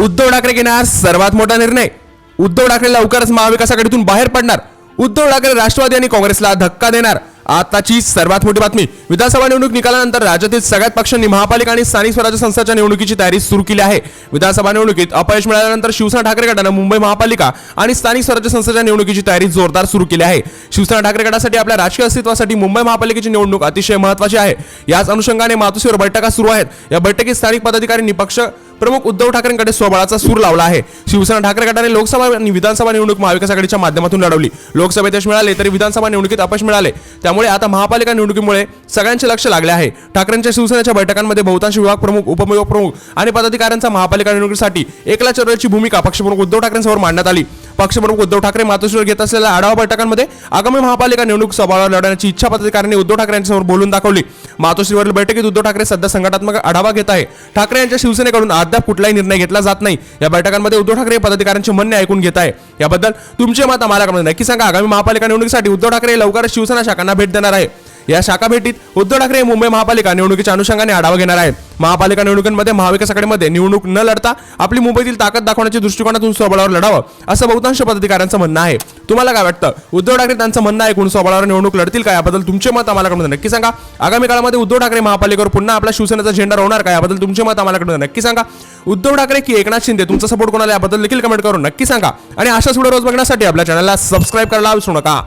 उद्धव ठाकरे घेणार सर्वात मोठा निर्णय. उद्धव ठाकरे लवकरच महाविकास आघाडीतून बाहेर पडणार. उद्धव ठाकरे राष्ट्रवादी आणि काँग्रेसला धक्का देणार. आताची सर्वात मोठी बातमी. विधानसभा निवडणूक निकालानंतर राज्यातील सगळ्यात पक्षांनी महापालिका आणि स्थानिक स्वराज्य संस्थांच्या निवडणुकीची तयारी सुरू केली आहे. विधानसभा निवडणुकीत अपयश मिळाल्यानंतर शिवसेना ठाकरे गटानं मुंबई महापालिका आणि स्थानिक स्वराज्य संस्थेच्या निवडणुकीची तयारी जोरदार सुरू केली आहे. शिवसेना ठाकरे गटासाठी आपल्या राजकीय अस्तित्वासाठी मुंबई महापालिकेची निवडणूक अतिशय महत्वाची आहे. याच अनुषंगाने मातोश्रीवर बैठका सुरू आहेत. या बैठकीत स्थानिक पदाधिकाऱ्यांनी पक्ष प्रमुख उद्धव ठाकरेंकडे स्वबळाचा सूर लावला आहे. शिवसेना ठाकरे गटाने लोकसभा आणि विधानसभा निवडणूक महाविकास आघाडीच्या माध्यमातून लढवली. लोकसभेत यश मिळाले तरी विधानसभा निवडणुकीत अपयश मिळाले. त्यामुळे आता महापालिका निवडणुकीमुळे सगळ्यांचे लक्ष लागले आहे. ठाकरेंच्या शिवसेनेच्या बैठकांमध्ये बहुतांश विभाग प्रमुख उपविभाग प्रमुख आणि पदाधिकाऱ्यांचा महापालिका निवडणुकीसाठी एकला चर्वेची भूमिका पक्षप्रमुख उद्धव ठाकरेंसमोर मांडण्यात आली. पक्षप्रमुख उद्धव ठाकरे मातोश्रीवर घेत असलेल्या आढावा बैठकांमध्ये आगामी महापालिका निवडणूक सभावर लढवण्याची इच्छा पदाधिकाऱ्यांनी उद्धव ठाकरे यांच्यासमोर बोलून दाखवली. मातोश्रीवरील बैठकीत उद्धव ठाकरे सध्या संघटनात्मक आढावा घेत आहे. ठाकरे यांच्या शिवसेनेकडून अद्याप कुठलाही निर्णय घेतला जात नाही. या बैठकांमध्ये उद्धव ठाकरे पदाधिकाऱ्यांचे म्हणणे ऐकून घेत आहे. याबद्दल तुमचे मत आम्हाला नक्की सांगा आगामी महापालिका निवडणुकीसाठी उद्धव ठाकरे लवकरच शिवसेना शाखांना भेट देणार आहे. या शाखा भेटीत उद्धव ठाकरे मुंबई महापालिका निवडणुकीच्या अनुषंगाने आढावा घेणार आहेत. महापालिका निवडणुकीमध्ये महाविकास आघाडीमध्ये निवडणूक न लढता आपली मुंबईतील ताकद दाखवण्याच्या दृष्टिकोनातून स्वबळावर लढावं असं बहुतांश पदाधिकाऱ्यांचं म्हणणं आहे. तुम्हाला काय वाटतं? उद्धव ठाकरे त्यांचं म्हणणं ऐकून स्वबळावर निवडणूक लढतील का? याबद्दल तुमचे मत आम्हाला कडून नक्की सांगा. आगामी काळामध्ये उद्धव ठाकरे महापालिकेवर पुन्हा आपला शिवसेनेचा झेंडा होणार का? याबद्दल तुमचे मत आम्हाला कडून नक्की सांगा. उद्धव ठाकरे की एकनाथ शिंदे तुमचा सपोर्ट कोणाला याबद्दल देखील कमेंट करून नक्की सांगा. आणि अशाच व्हिडिओ रोज बघण्यासाठी आपल्या चॅनलला सबस्क्राईब करायला विसरू नका.